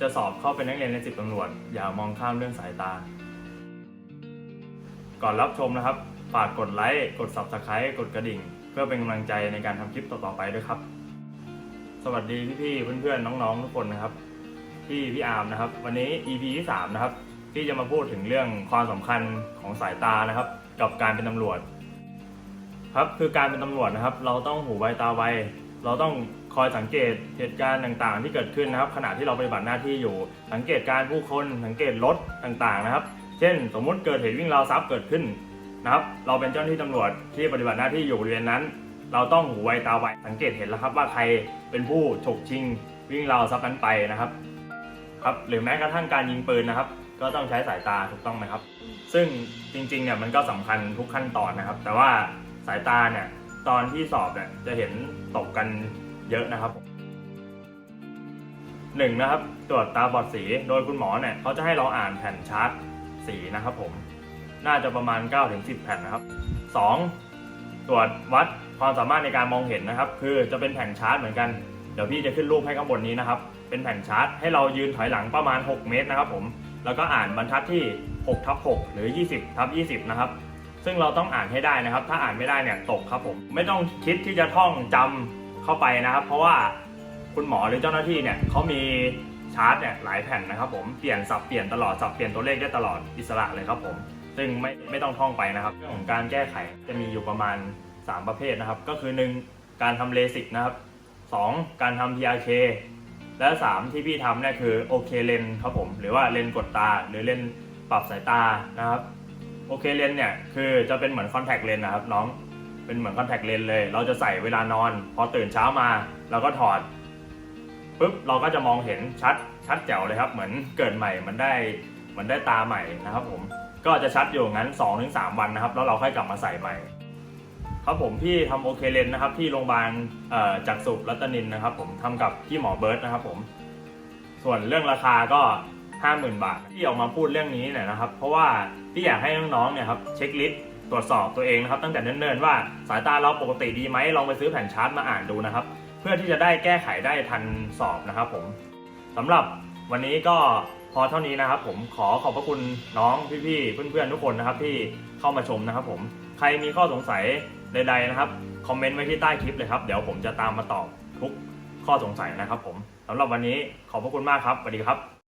จะสอบเข้าเป็นนักเรียนในสิบตำรวจ อย่ามองข้ามเรื่องสายตา ก่อนรับชมนะครับฝากกดไลค์ กด Subscribe กดกระดิ่ง เพื่อเป็นกำลังใจในการทำคลิปต่อๆไปด้วยครับ สวัสดีพี่ๆเพื่อนๆน้องๆทุกคนนะครับที่พี่อาร์มนะครับ วันนี้ EP ที่3นะครับที่จะมาพูดถึงเรื่องความสำคัญของสายตานะครับ กับการเป็นตำรวจ ครับคือการเป็นตำรวจนะครับ เราต้องหูไวตาไว เราต้องคอยสังเกตเหตุการณ์ต่างๆ ที่เกิดขึ้นนะครับ ขณะที่เราปฏิบัติหน้าที่อยู่ สังเกตการผู้คนสังเกตรถต่างๆนะครับ เช่น สมมุติเกิดเหตุวิ่งราวทรัพย์เกิดขึ้นนะครับ เราเป็นเจ้าหน้าที่ตำรวจที่ปฏิบัติหน้าที่อยู่บริเวณนั้น เราต้องหูไวตาไวสังเกตเห็นแล้วครับว่าใครเป็นผู้ฉกชิง วิ่งราวทรัพย์นั้นไปนะครับครับหรือแม้กระทั่งการยิงปืนนะครับ ก็ต้องใช้สายตาถูกต้องไหมครับ ซึ่งจริงๆเนี่ยมันก็สำคัญทุกขั้นตอนนะครับ แต่ว่าสายตาเนี่ย ตอนที่สอบเนี่ยจะเห็นตกกันเยอะนะครับหนึ่งนะครับ ตรวจตาบอดสีโดยคุณหมอเนี่ยเขาจะให้เราอ่านแผ่นชาร์ตสีนะครับผมน่าจะประมาณ 9-10 แผ่นนะครับ 2. ตรวจวัดความสามารถในการมองเห็นนะครับ คือจะเป็นแผ่นชาร์ตเหมือนกัน เดี๋ยวพี่จะขึ้นรูปให้ข้างบนนี้นะครับ เป็นแผ่นชาร์ตให้เรายืนถอยหลังประมาณ 6 เมตรนะครับผม แล้วก็อ่านบรรทัดที่6ทับ6หรือ 20ทับ20 นะครับ ซึ่งเราต้องอ่านให้ได้นะครับ ถ้าอ่านไม่ได้เนี่ยตกครับผม ไม่ต้องคิดที่จะท่องจำเข้าไปนะครับ เพราะว่าคุณหมอหรือเจ้าหน้าที่เนี่ยเขามีชาร์ตเนี่ยหลายแผ่นนะครับผมเปลี่ยนสับเปลี่ยนตลอดสับเปลี่ยนตัวเลขได้ตลอดอิสระเลยครับผมซึ่งไม่ไม่ต้องท่องไปนะครับเรื่องของการแก้ไขจะมีอยู่ประมาณ 3 ประเภทนะครับ ก็คือ 1 การทำเลสิกนะครับ 2 การทำ PRK และ 3 ที่พี่ทำเนี่ยคือโอเคเลนครับผม หรือว่าเลนกดตาหรือเลนปรับสายตานะครับ โอเคเลนเนี่ยคือจะเป็นเหมือนคอนแทคเลนนะครับน้องเป็นเหมือนคอนแทคเลนเลย เราจะใส่เวลานอน พอตื่นเช้ามาเราก็ถอดปุ๊บเราก็จะมองเห็นชัดชัดแจ๋วเลยครับ เหมือนเกิดใหม่มันได้เหมือนได้ตาใหม่นะครับ ผมก็จะชัดอยู่งั้น 2-3 วันนะครับ แล้วเราค่อยกลับมาใส่ใหม่ ครับผมพี่ทำโอเคเลนนะครับ ที่โรงพยาบาลจักษุรัตนินนะครับ ผมทำกับพี่หมอเบิร์ตนะครับ ผม ส่วนเรื่องราคาก็ 50,000 บาท ที่ออกมาพูดเรื่องนี้เนี่ยนะครับ เพราะว่าพี่อยากให้น้องๆเนี่ยครับเช็คลิสต์ตรวจสอบตัวเองนะครับตั้งแต่เนิ่นๆว่าสายตาเราปกติดีไหมลองไปซื้อแผ่นชาร์ตมาอ่านดูนะครับ เพื่อที่จะได้แก้ไขได้ทันสอบนะครับผมสำหรับวันนี้ก็พอเท่านี้นะครับผมขอขอบพระคุณน้องพี่ๆเพื่อนๆทุกคนนะครับที่เข้ามาชมนะครับผมใครมีข้อสงสัยใดๆนะครับคอมเมนต์ไว้ที่ใต้คลิปเลยครับ เดี๋ยวผมจะตามมาตอบทุกข้อสงสัยนะครับผมสำหรับวันนี้ขอบพระคุณมากครับสวัสดีครับ